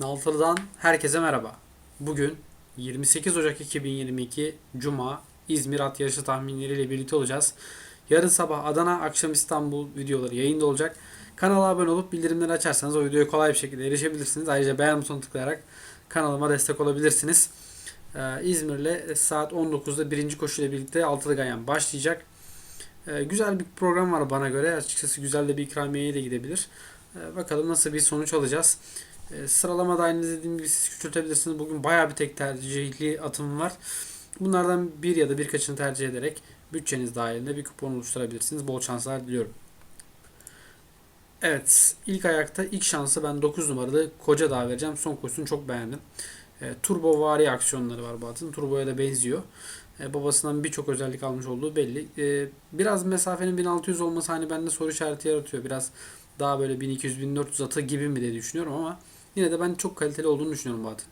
Naltalı'dan herkese merhaba. Bugün 28 Ocak 2022 Cuma İzmir at yarışı tahminleriyle birlikte olacağız. Yarın sabah Adana, akşam İstanbul videoları yayında olacak. Kanala abone olup bildirimleri açarsanız o videoya kolay bir şekilde erişebilirsiniz. Ayrıca beğen butonuna tıklayarak kanalıma destek olabilirsiniz. Ee, İzmir'le saat 19'da birinci koşuyla birlikte Altılı Ganyan başlayacak. Ee, güzel bir program var bana göre. Açıkçası güzel de bir ikramiyeye de gidebilir. Ee, bakalım nasıl bir sonuç alacağız. E, sıralama dahilinde dediğim gibi siz küçültebilirsiniz. Bugün bayağı bir tek tercihli atım var. Bunlardan bir ya da birkaçını tercih ederek bütçeniz dahilinde bir kupon oluşturabilirsiniz. Bol şanslar diliyorum. Evet ilk ayakta ilk şansı ben 9 numaralı Koca Dağ vereceğim. Son koşusunu çok beğendim. E, turbo vari aksiyonları var bu atın. Turboya da benziyor. E, babasından birçok özellik almış olduğu belli. E, biraz mesafenin 1600 olması hani bende soru işareti yaratıyor. Biraz daha böyle 1200-1400 atı gibi mi diye düşünüyorum ama Yine de ben çok kaliteli olduğunu düşünüyorum bu atın.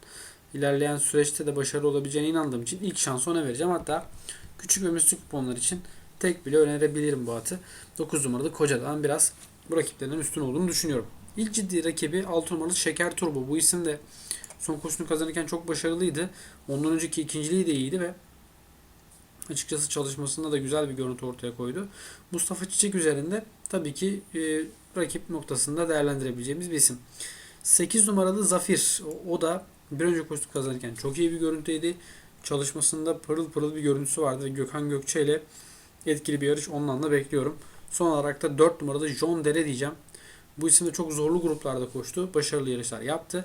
İlerleyen süreçte de başarılı olabileceğine inandığım için ilk şansı ona vereceğim. Hatta küçük ve müslük kuponlar için tek bile önerebilirim bu atı. 9 numaralı Koca'dan biraz bu rakiplerinden üstün olduğunu düşünüyorum. İlk ciddi rakibi 6 numaralı Şeker Turbo. Bu isim de son koşusunu kazanırken çok başarılıydı. Ondan önceki ikinciliği de iyiydi ve açıkçası çalışmasında da güzel bir görüntü ortaya koydu. Mustafa Çiçek üzerinde tabii ki e, rakip noktasında değerlendirebileceğimiz bir isim. 8 numaralı Zafir. O, da bir önce koşu kazanırken çok iyi bir görüntüydü. Çalışmasında pırıl pırıl bir görüntüsü vardı ve Gökhan Gökçe ile etkili bir yarış ondan da bekliyorum. Son olarak da 4 numaralı John Dere diyeceğim. Bu isim de çok zorlu gruplarda koştu. Başarılı yarışlar yaptı.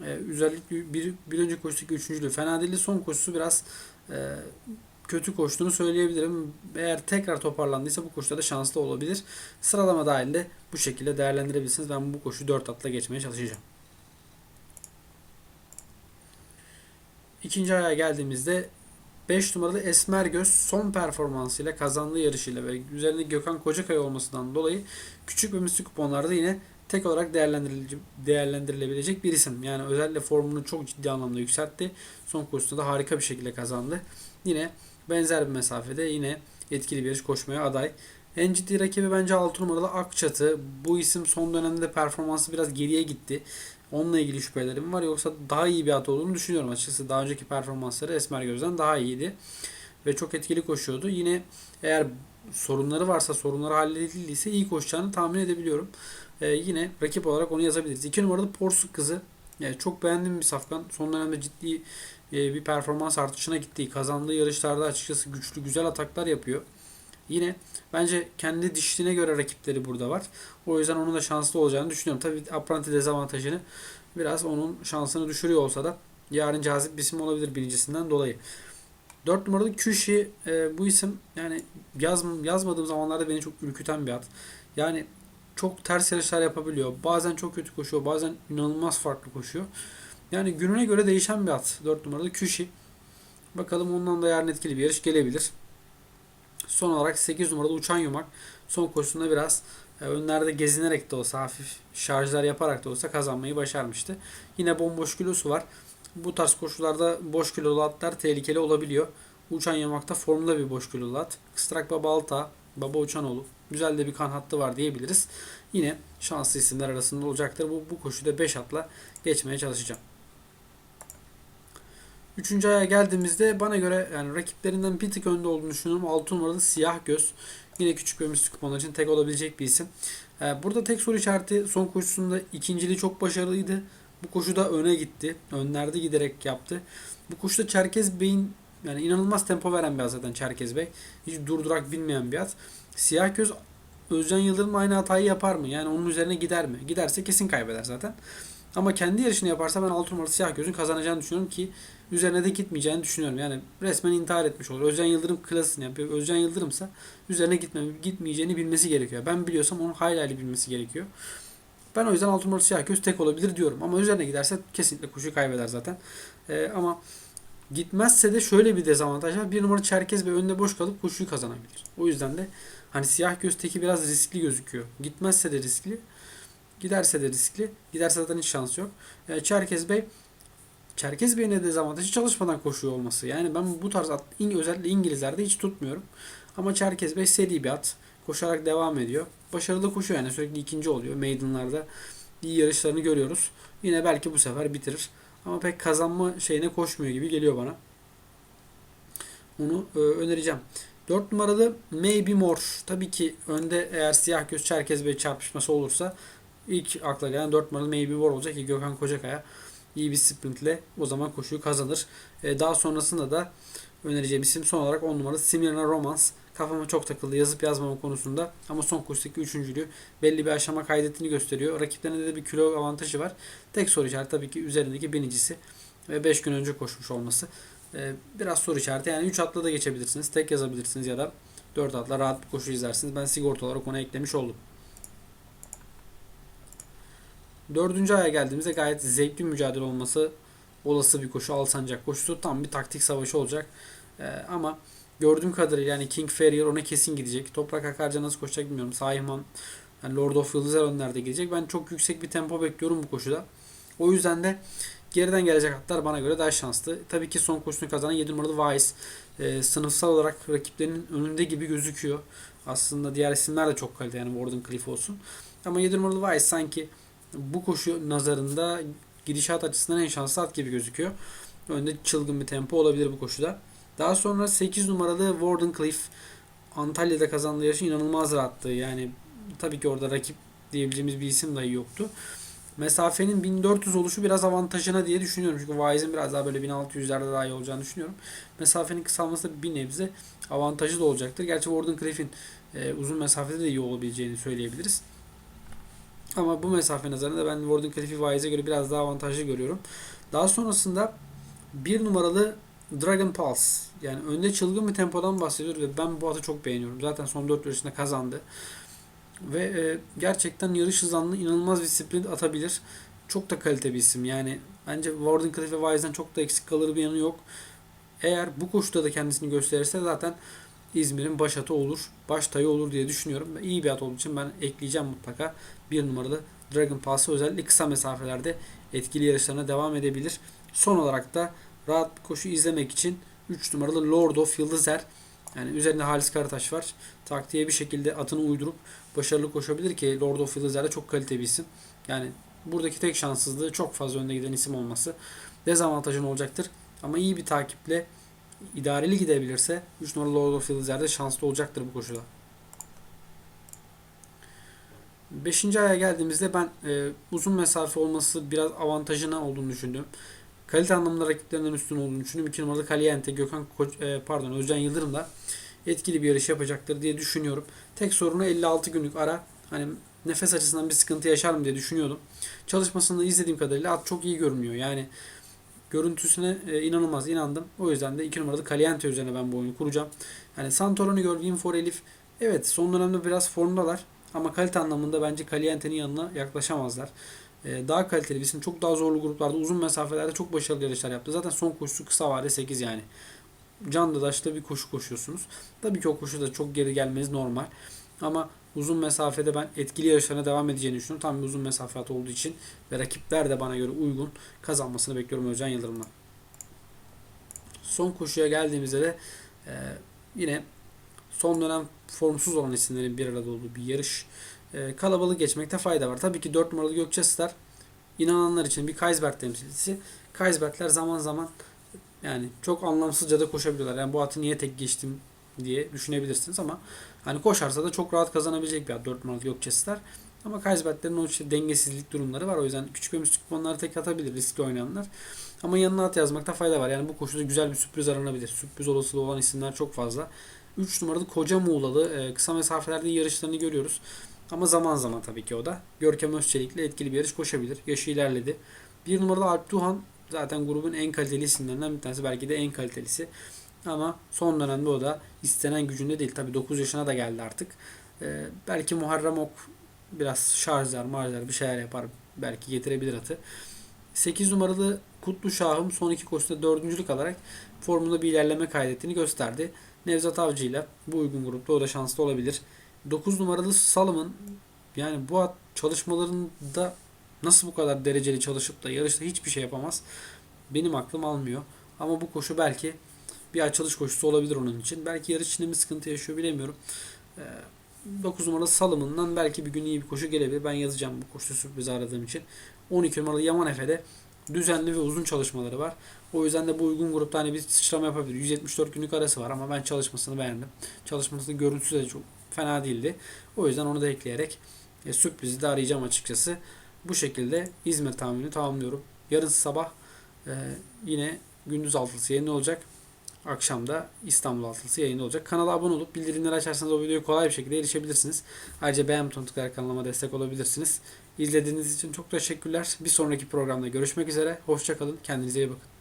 Ee, özellikle bir, bir önce koştaki üçüncülüğü fena değildi. Son koşusu biraz e, kötü koştuğunu söyleyebilirim. Eğer tekrar toparlandıysa bu koşuda da şanslı olabilir. Sıralama dahilinde bu şekilde değerlendirebilirsiniz. Ben bu koşu 4 atla geçmeye çalışacağım. İkinci aya geldiğimizde 5 numaralı Esmer Göz son performansıyla kazandığı yarışıyla ve üzerinde Gökhan Kocakay olmasından dolayı küçük ve misli kuponlarda yine tek olarak değerlendirilebilecek bir isim. Yani özellikle formunu çok ciddi anlamda yükseltti. Son koşusunda da harika bir şekilde kazandı. Yine benzer bir mesafede yine etkili bir yarış koşmaya aday. En ciddi rakibi bence 6 numaralı Akçatı. Bu isim son dönemde performansı biraz geriye gitti. Onunla ilgili şüphelerim var. Yoksa daha iyi bir at olduğunu düşünüyorum açıkçası. Daha önceki performansları Esmer Göz'den daha iyiydi. Ve çok etkili koşuyordu. Yine eğer sorunları varsa, sorunları halledildiyse iyi koşacağını tahmin edebiliyorum. Ee, yine rakip olarak onu yazabiliriz. 2 numaralı Porsuk kızı. Yani çok beğendiğim bir safkan. Son dönemde ciddi bir performans artışına gitti. Kazandığı yarışlarda açıkçası güçlü, güzel ataklar yapıyor. Yine bence kendi dişliğine göre rakipleri burada var. O yüzden onun da şanslı olacağını düşünüyorum. Tabii Apprenti dezavantajını biraz onun şansını düşürüyor olsa da yarın cazip bir isim olabilir birincisinden dolayı. 4 numaralı Küşi e, bu isim yani yaz, yazmadığım zamanlarda beni çok ürküten bir at. Yani çok ters yarışlar yapabiliyor. Bazen çok kötü koşuyor. Bazen inanılmaz farklı koşuyor. Yani gününe göre değişen bir at. 4 numaralı Küşi. Bakalım ondan da yarın etkili bir yarış gelebilir. Son olarak 8 numaralı Uçan Yumak. Son koşusunda biraz e, önlerde gezinerek de olsa hafif şarjlar yaparak da olsa kazanmayı başarmıştı. Yine bomboş kilosu var. Bu tarz koşularda boş kilolu atlar tehlikeli olabiliyor. Uçan Yamak'ta formda bir boş kilolu at. Kıstrak Baba Alta, Baba Uçanoğlu. Güzel de bir kan hattı var diyebiliriz. Yine şanslı isimler arasında olacaktır. Bu, bu koşuda 5 atla geçmeye çalışacağım. Üçüncü aya geldiğimizde bana göre yani rakiplerinden bir tık önde olduğunu düşünüyorum. 6 numaralı siyah göz. Yine küçük ve misli kuponlar için tek olabilecek bir isim. Ee, burada tek soru işareti son koşusunda ikinciliği çok başarılıydı. Bu koşuda öne gitti. Önlerde giderek yaptı. Bu koşuda Çerkez Bey'in yani inanılmaz tempo veren bir at zaten Çerkez Bey. Hiç durdurak bilmeyen bir at. Siyah göz Özcan Yıldırım aynı hatayı yapar mı? Yani onun üzerine gider mi? Giderse kesin kaybeder zaten. Ama kendi yarışını yaparsa ben 6 numaralı siyah gözün kazanacağını düşünüyorum ki üzerine de gitmeyeceğini düşünüyorum. Yani resmen intihar etmiş olur. Özcan Yıldırım klasını yapıyor. Özcan Yıldırımsa üzerine gitme, gitmeyeceğini bilmesi gerekiyor. Ben biliyorsam onun hayli bilmesi gerekiyor. Ben o yüzden 6 numaralı siyah göz tek olabilir diyorum. Ama üzerine giderse kesinlikle kuşu kaybeder zaten. Ee, ama gitmezse de şöyle bir dezavantaj var. Bir numara Çerkez ve önünde boş kalıp kuşuyu kazanabilir. O yüzden de hani siyah göz teki biraz riskli gözüküyor. Gitmezse de riskli. Giderse de riskli. Giderse zaten hiç şans yok. Ee, Çerkez Bey Çerkez Bey'in de dezavantajı çalışmadan koşuyor olması. Yani ben bu tarz at, özellikle İngilizlerde hiç tutmuyorum. Ama Çerkez Bey seri bir at. Koşarak devam ediyor. Başarılı koşuyor yani sürekli ikinci oluyor. Maiden'larda iyi yarışlarını görüyoruz. Yine belki bu sefer bitirir. Ama pek kazanma şeyine koşmuyor gibi geliyor bana. Onu e, önereceğim. 4 numaralı Maybe More. Tabii ki önde eğer siyah göz Çerkez Bey çarpışması olursa ilk akla gelen 4 numaralı Maybe More olacak ki Gökhan Kocakaya iyi bir sprintle o zaman koşuyu kazanır. E, daha sonrasında da önereceğim isim son olarak 10 numaralı Smirna Romance. Kafama çok takıldı yazıp yazmama konusunda ama son koşudaki üçüncülüğü belli bir aşama kaydettiğini gösteriyor. Rakiplerinde de bir kilo avantajı var. Tek soru işareti tabii ki üzerindeki binicisi ve 5 gün önce koşmuş olması. Ee, biraz soru işareti. Yani 3 atla da geçebilirsiniz. Tek yazabilirsiniz ya da 4 atla rahat bir koşu izlersiniz. Ben sigorta olarak ona eklemiş oldum. Dördüncü aya geldiğimizde gayet zevkli mücadele olması olası bir koşu. Alsancak koşusu tam bir taktik savaşı olacak. Ee, ama gördüğüm kadarıyla yani King Farrier ona kesin gidecek. Toprak Akarca nasıl koşacak bilmiyorum. Saiman yani Lord of Yıldızlar önlerde gidecek. Ben çok yüksek bir tempo bekliyorum bu koşuda. O yüzden de geriden gelecek atlar bana göre daha şanslı. Tabii ki son koşusunu kazanan 7 numaralı Wise. Ee, sınıfsal olarak rakiplerinin önünde gibi gözüküyor. Aslında diğer isimler de çok kaliteli yani Warden Cliff olsun. Ama 7 numaralı Wise sanki bu koşu nazarında gidişat açısından en şanslı at gibi gözüküyor. Önde çılgın bir tempo olabilir bu koşuda. Daha sonra 8 numaralı Warden Cliff Antalya'da kazandığı yarışı inanılmaz rahattı. Yani tabii ki orada rakip diyebileceğimiz bir isim dahi yoktu. Mesafenin 1400 oluşu biraz avantajına diye düşünüyorum. Çünkü Wise'in biraz daha böyle 1600'lerde daha iyi olacağını düşünüyorum. Mesafenin kısalması bir nebze avantajı da olacaktır. Gerçi Warden Cliff'in e, uzun mesafede de iyi olabileceğini söyleyebiliriz. Ama bu mesafe nazarında ben Warden Cliff'i Wise'e göre biraz daha avantajlı görüyorum. Daha sonrasında bir numaralı Dragon Pulse. Yani önde çılgın bir tempodan bahsediyor ve ben bu atı çok beğeniyorum. Zaten son 4 yarışında kazandı. Ve e, gerçekten yarış hızlanlı inanılmaz bir sprint atabilir. Çok da kalite bir isim. Yani bence Warden Cliff ve Wise'den çok da eksik kalır bir yanı yok. Eğer bu koşuda da kendisini gösterirse zaten İzmir'in baş atı olur. Baş tayı olur diye düşünüyorum. İyi bir at olduğu için ben ekleyeceğim mutlaka. Bir numaralı Dragon Pass'ı özellikle kısa mesafelerde etkili yarışlarına devam edebilir. Son olarak da rahat bir koşu izlemek için 3 numaralı Lord of Yıldızer yani üzerinde Halis Karataş var. Taktiğe bir şekilde atını uydurup başarılı koşabilir ki Lord of Yıldızler de çok kaliteli bir isim. Yani buradaki tek şanssızlığı çok fazla önde giden isim olması dezavantajın olacaktır. Ama iyi bir takiple idareli gidebilirse 3 numaralı Lord of Yıldızler de şanslı olacaktır bu koşuda. 5. aya geldiğimizde ben e, uzun mesafe olması biraz avantajına olduğunu düşündüm. Kalite anlamında rakiplerinden üstün olduğunu düşünüyorum. 2 numaralı Caliente, Gökhan Koç, e, pardon Özcan Yıldırım da etkili bir yarış yapacaktır diye düşünüyorum. Tek sorunu 56 günlük ara. Hani nefes açısından bir sıkıntı yaşar mı diye düşünüyordum. Çalışmasını izlediğim kadarıyla at çok iyi görünüyor. Yani görüntüsüne e, inanılmaz inandım. O yüzden de 2 numaralı Caliente üzerine ben bu oyunu kuracağım. Yani Santorini gör, Winfor Elif. Evet son dönemde biraz formdalar. Ama kalite anlamında bence Caliente'nin yanına yaklaşamazlar. Ee, daha kaliteli bir isim. Çok daha zorlu gruplarda uzun mesafelerde çok başarılı yarışlar yaptı. Zaten son koşusu kısa vade 8 yani. Can daşta bir koşu koşuyorsunuz. Tabii ki o koşuda çok geri gelmeniz normal. Ama uzun mesafede ben etkili yarışlarına devam edeceğini düşünüyorum. Tam bir uzun mesafe atı olduğu için ve rakipler de bana göre uygun kazanmasını bekliyorum Özcan Yıldırım'dan. Son koşuya geldiğimizde de e, yine son dönem formsuz olan isimlerin bir arada olduğu bir yarış. E, kalabalık geçmekte fayda var. Tabii ki 4 numaralı Gökçe Star inananlar için bir Kaisberg temsilcisi. Kaisbergler zaman zaman yani çok anlamsızca da koşabiliyorlar. Yani bu atı niye tek geçtim diye düşünebilirsiniz ama hani koşarsa da çok rahat kazanabilecek bir at 4 numaralı Gökçe Star. Ama Kaisberglerin o işte dengesizlik durumları var. O yüzden küçük ve müstik kuponları tek atabilir riskli oynayanlar. Ama yanına at yazmakta fayda var. Yani bu koşuda güzel bir sürpriz aranabilir. Sürpriz olasılığı olan isimler çok fazla. 3 numaralı Koca Muğlalı kısa mesafelerde yarışlarını görüyoruz. Ama zaman zaman tabii ki o da. Görkem Özçelik'le etkili bir yarış koşabilir. Yaşı ilerledi. Bir numaralı Alp Duhan zaten grubun en kaliteli isimlerinden bir tanesi. Belki de en kalitelisi. Ama son dönemde o da istenen gücünde değil. Tabii 9 yaşına da geldi artık. Ee, belki Muharrem Ok biraz şarjlar marjlar bir şeyler yapar. Belki getirebilir atı. 8 numaralı Kutlu Şahım son iki koşuda dördüncülük alarak formunda bir ilerleme kaydettiğini gösterdi. Nevzat Avcı ile bu uygun grupta o da şanslı olabilir. 9 numaralı Salomon yani bu at çalışmalarında nasıl bu kadar dereceli çalışıp da yarışta hiçbir şey yapamaz. Benim aklım almıyor. Ama bu koşu belki bir açılış koşusu olabilir onun için. Belki yarış içinde mi sıkıntı yaşıyor bilemiyorum. Ee, 9 numaralı salımından belki bir gün iyi bir koşu gelebilir. Ben yazacağım bu koşu sürprizi aradığım için. 12 numaralı Yaman Efe'de düzenli ve uzun çalışmaları var. O yüzden de bu uygun grupta hani bir sıçrama yapabilir. 174 günlük arası var ama ben çalışmasını beğendim. Çalışmasının görüntüsü de çok fena değildi. O yüzden onu da ekleyerek e, sürprizi de arayacağım açıkçası. Bu şekilde İzmir tahminini tamamlıyorum. Yarın sabah e, yine gündüz altısı yayın olacak. Akşam da İstanbul altısı yayın olacak. Kanala abone olup bildirimleri açarsanız o videoya kolay bir şekilde erişebilirsiniz. Ayrıca beğen butonuna tıklayarak kanalıma destek olabilirsiniz. İzlediğiniz için çok teşekkürler. Bir sonraki programda görüşmek üzere. Hoşçakalın. Kendinize iyi bakın.